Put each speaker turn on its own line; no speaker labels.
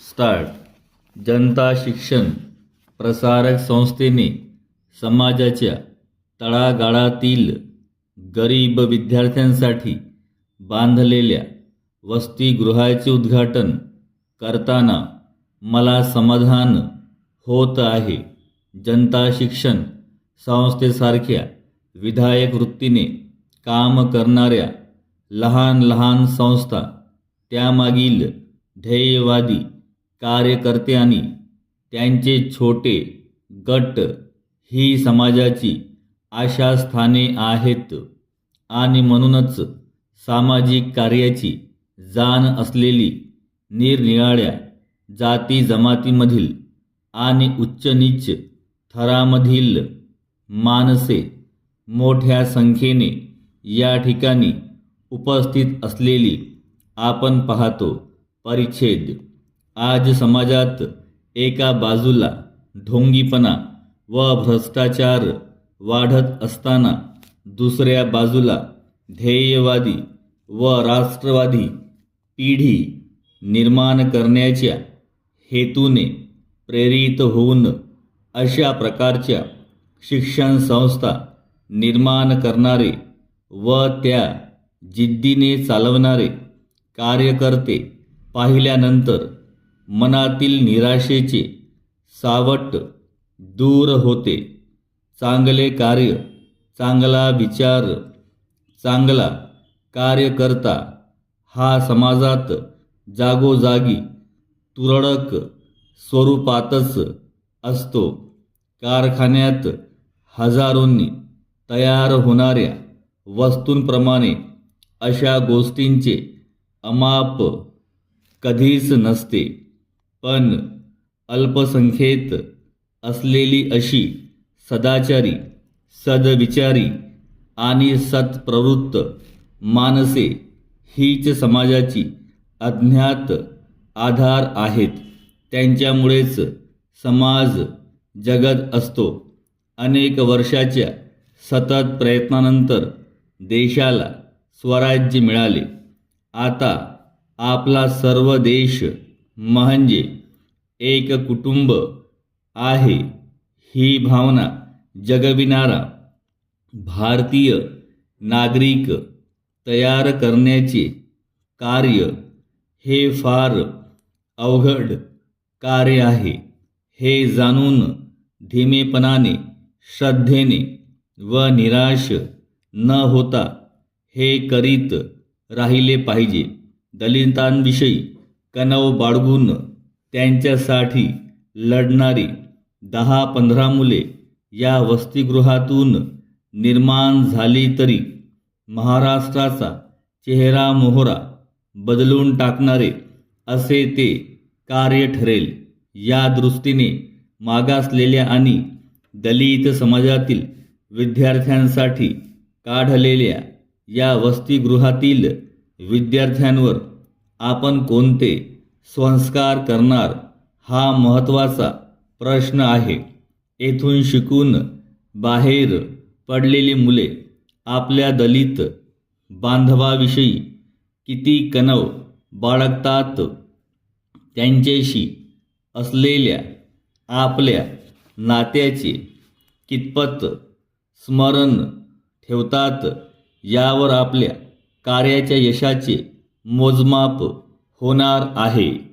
Start. जनता शिक्षण प्रसारक संस्थेने समाजाच्या तळागाळातील गरीब विद्यार्थ्यांसाठी बांधलेल्या वसतिगृहाचे उद्घाटन करताना मला समाधान होत आहे. जनता शिक्षण संस्थेसारख्या विधायक वृत्तीने काम करणाऱ्या लहान लहान संस्था त्यामागील ध्येयवादी कार्यकर्ते आणि त्यांचे छोटे गट ही समाजाची आशास्थाने आहेत आणि म्हणूनच सामाजिक कार्याची जाण असलेली निरनिराळ्या जाती जमातीमधील आणि उच्चनीच थरामधील माणसे मोठ्या संख्येने या ठिकाणी उपस्थित असलेली आपण पाहतो. परिच्छेद. आज समाजात एका बाजूला ढोंगीपणा व भ्रष्टाचार वाढत असताना दुसऱ्या बाजूला ध्येयवादी व राष्ट्रवादी पिढी निर्माण करण्याच्या हेतूने प्रेरित होऊन अशा प्रकारच्या शिक्षण संस्था निर्माण करणारे व त्या जिद्दीने चालवणारे कार्यकर्ते पाहिल्यानंतर मनातील निराशेचे सावट दूर होते. चांगले कार्य चांगला विचार चांगला कार्यकर्ता हा समाजात जागोजागी तुरळक स्वरूपातच असतो. कारखान्यात हजारोंनी तयार होणाऱ्या वस्तूंप्रमाणे अशा गोष्टींचे अमाप कधीच नसते. पण अल्पसंख्येत असलेली अशी सदाचारी सदविचारी आणि सत्प्रवृत्त माणसे हीच समाजाची अज्ञात आधार आहेत. त्यांच्यामुळेच समाज जगत असतो. अनेक वर्षाच्या सतत प्रयत्नानंतर देशाला स्वराज्य मिळाले. आता आपला सर्व देश म्हणजे एक कुटुंब आहे. ही भावना जगविणारा भारतीय नागरिक तयार करण्याचे कार्य हे फार अवघड कार्य आहे. हे जाणून धीमेपणाने श्रद्धेने व निराश न होता हे करीत राहिले पाहिजे. दलितांविषयी कनव बाळगून त्यांच्यासाठी लढणारी दहा पंधरा मुले या वसतिगृहातून निर्माण झाली तरी महाराष्ट्राचा चेहरा मोहरा बदलून टाकणारे असे ते कार्य ठरेल. या दृष्टीने मागासलेल्या आणि दलित समाजातील विद्यार्थ्यांसाठी काढलेल्या या वसतिगृहातील विद्यार्थ्यांवर आपण कोणते संस्कार करणार हा महत्त्वाचा प्रश्न आहे. येथून शिकून बाहेर पडलेली मुले आपल्या दलित बांधवाविषयी किती कणव बाळगतात त्यांच्याशी असलेल्या आपल्या नात्याचे कितपत स्मरण ठेवतात यावर आपल्या कार्याच्या यशाचे मोजमाप होणार आहे.